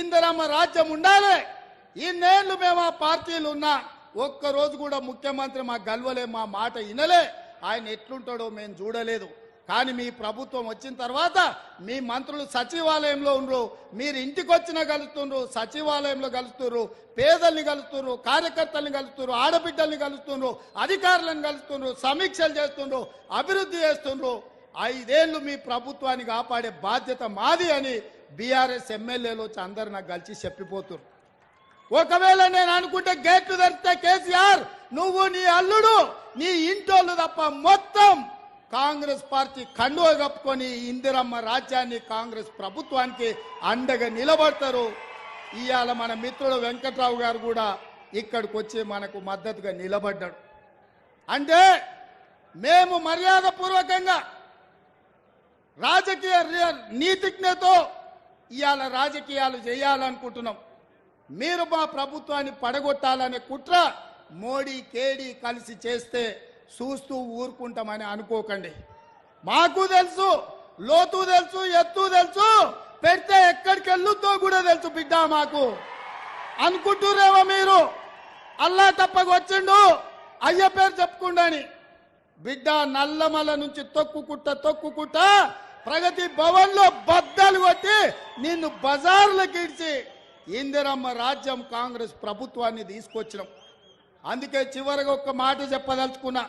ఇందిరమ్మ రాజ్యం ఉండాలి. ఇన్నేళ్ళు మేము ఆ పార్టీలు ఉన్నా ఒక్క రోజు కూడా ముఖ్యమంత్రి మా గల్వలే మా మాట వినలే. ఆయన ఎట్లుంటాడో మేము చూడలేదు. కానీ మీ ప్రభుత్వం వచ్చిన తర్వాత మీ మంత్రులు సచివాలయంలో ఉండరు మీరు ఇంటికి వచ్చిన కలుస్తుండ్రు సచివాలయంలో కలుస్తున్నారు పేదల్ని కలుస్తున్నారు కార్యకర్తల్ని కలుస్తున్నారు ఆడబిడ్డల్ని కలుస్తున్నారు అధికారులను కలుస్తున్నారు సమీక్షలు చేస్తుండ్రు అభివృద్ధి చేస్తుండ్రు. ఐదేళ్ళు మీ ప్రభుత్వాన్ని కాపాడే బాధ్యత మాది అని బీఆర్ఎస్ ఎమ్మెల్యేలు వచ్చి అందరు నాకు కలిసి చెప్పిపోతురు ఒకవేళ నేను అనుకుంటే గేట్లు తెరిస్తే కేసీఆర్ నువ్వు నీ అల్లుడు నీ ఇంటోళ్ళు తప్ప మొత్తం కాంగ్రెస్ పార్టీ కండువ కప్పుకొని ఇందిరమ్మ రాజ్యాన్ని కాంగ్రెస్ ప్రభుత్వానికి అండగా నిలబడతారు. ఇవాళ మన మిత్రుడు వెంకట్రావు గారు కూడా ఇక్కడికి వచ్చి మనకు మద్దతుగా నిలబడ్డాడు. అంటే మేము మర్యాద పూర్వకంగా రాజకీయ నీతిజ్ఞతో ఇవాళ రాజకీయాలు చేయాలనుకుంటున్నాం. మీరు మా ప్రభుత్వాన్ని పడగొట్టాలనే కుట్ర మోడీ కేడీ కలిసి చేస్తే చూస్తూ ఊరుకుంటామని అనుకోకండి. మాకు తెలుసు లోతు తెలుసు ఎత్తు తెలుసు పెడితే ఎక్కడికి వెళ్ళుద్దో కూడా తెలుసు బిడ్డ మాకు. అనుకుంటురేమో మీరు? అల్లా తప్పకు వచ్చిండు అయ్య పేరు చెప్పుకుండని. బిడ్డ నల్లమల నుంచి తొక్కుకుట్ట తొక్కుకుట్ట ప్రగతి భవన్లో బద్ద నిన్ను బజార్లకు ఇడిచి ఇందిరమ్మ రాజ్యం కాంగ్రెస్ ప్రభుత్వాన్ని తీసుకొచ్చినాం. అందుకే చివరిగా ఒక్క మాట చెప్పదలుచుకున్నా.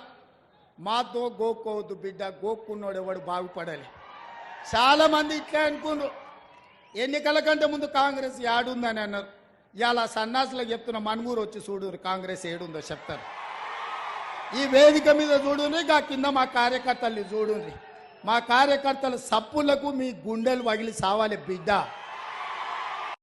మాతో గోక్కోవద్దు బిడ్డ గోక్కున్నోడు ఎవడు బాగుపడాలి. చాలామంది ఇట్లా ఇట్లే అనుకున్నారు. ఎన్నికల కంటే ముందు కాంగ్రెస్ ఏడుందని అన్నారు. ఇలా సన్నాసులకు చెప్తున్న మనుగూరు వచ్చి చూడు కాంగ్రెస్ ఏడుందో చెప్తారు. ఈ వేదిక మీద చూడుండ్రి కింద మా కార్యకర్తల్ని చూడుండ్రి. మా కార్యకర్తల సప్పులకు మీ గుండెలు వగిలి సావాలి బిడ్డ.